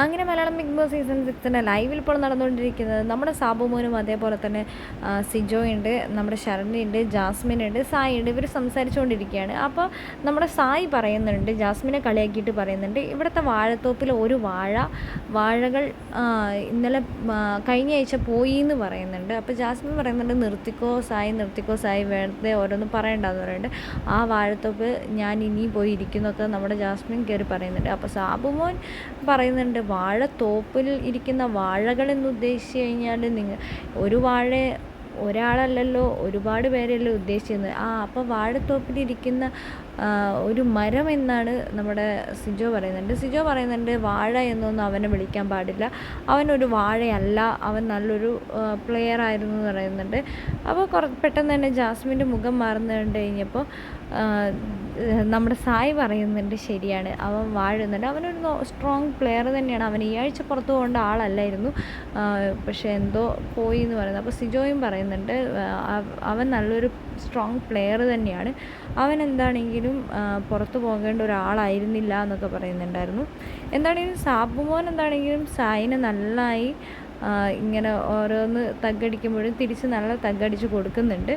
അങ്ങനെ Malayalam Bigg Boss season സിക്സിന്റെ ലൈവിൽ ഇപ്പോൾ നടന്നുകൊണ്ടിരിക്കുന്നത് നമ്മുടെ സാബുമോനും അതേപോലെ തന്നെ സിജോ ഉണ്ട് നമ്മുടെ ശരണ്യുണ്ട് ജാസ്മിൻ ഉണ്ട് സായി ഉണ്ട്. ഇവർ സംസാരിച്ചുകൊണ്ടിരിക്കുകയാണ്. അപ്പോൾ നമ്മുടെ സായി പറയുന്നുണ്ട് ജാസ്മിനെ കളിയാക്കിയിട്ട് പറയുന്നുണ്ട്. ഇവിടുത്തെ വാഴത്തോപ്പിൽ ഒരു വാഴ വാഴകൾ ഇന്നലെ കഴിഞ്ഞ ആഴ്ച പോയി എന്ന് പറയുന്നുണ്ട്. അപ്പോൾ ജാസ്മിൻ പറയുന്നുണ്ട് നിർത്തിക്കോ സായി നിർത്തിക്കോ സായി വെറുതെ ഓരോന്ന് പറയണ്ടെന്ന് പറയുന്നുണ്ട്. ആ വാഴത്തോപ്പ് ഞാൻ ഇനി പോയി ഇരിക്കുന്നൊക്കെ നമ്മുടെ ജാസ്മിൻ കയറി പറയുന്നുണ്ട്. അപ്പോൾ സാബുമോൻ പറയുന്നുണ്ട് വാഴത്തോപ്പിൽ ഇരിക്കുന്ന വാഴകളെന്ന് ഉദ്ദേശിച്ച് കഴിഞ്ഞാൽ നിങ്ങൾ ഒരു വാഴ ഒരാളല്ലല്ലോ ഒരുപാട് പേരല്ലേ ഉദ്ദേശിക്കുന്നത് ആ അപ്പോൾ വാഴത്തോപ്പിലിരിക്കുന്ന ഒരു മരം എന്നാണ് നമ്മുടെ സിജോ പറയുന്നുണ്ട് സിജോ പറയുന്നുണ്ട് വാഴ എന്നൊന്നും അവനെ വിളിക്കാൻ പാടില്ല. അവനൊരു വാഴയല്ല. അവൻ നല്ലൊരു പ്ലെയർ ആയിരുന്നു എന്ന് പറയുന്നുണ്ട്. അപ്പോൾ കുറ പെട്ടെന്ന് തന്നെ ജാസ്മിന്റെ മുഖം മാറുന്നു കഴിഞ്ഞപ്പോൾ നമ്മുടെ സായി പറയുന്നുണ്ട് ശരിയാണ്. അവൻ വാഴുന്നുണ്ട് അവനൊരു സ്ട്രോങ് പ്ലെയർ തന്നെയാണ്. അവൻ ഈ ആഴ്ച പുറത്തു പോകേണ്ട ആളല്ലായിരുന്നു. പക്ഷേ എന്തോ പോയി എന്ന് പറയുന്നത് അപ്പോൾ സിജോയും പറയുന്നുണ്ട്. അവൻ നല്ലൊരു സ്ട്രോങ് പ്ലെയർ തന്നെയാണ്. അവൻ എന്താണെങ്കിലും പുറത്തു പോകേണ്ട ഒരാളായിരുന്നില്ല എന്നൊക്കെ പറയുന്നുണ്ടായിരുന്നു. എന്താണെങ്കിലും സാബുമോൻ എന്താണെങ്കിലും സായിനെ നന്നായി ഇങ്ങനെ ഓരോന്ന് തഗ്ഗടിക്കുമ്പോഴും തിരിച്ച് നല്ല തഗ്ഗടിച്ച് കൊടുക്കുന്നുണ്ട്.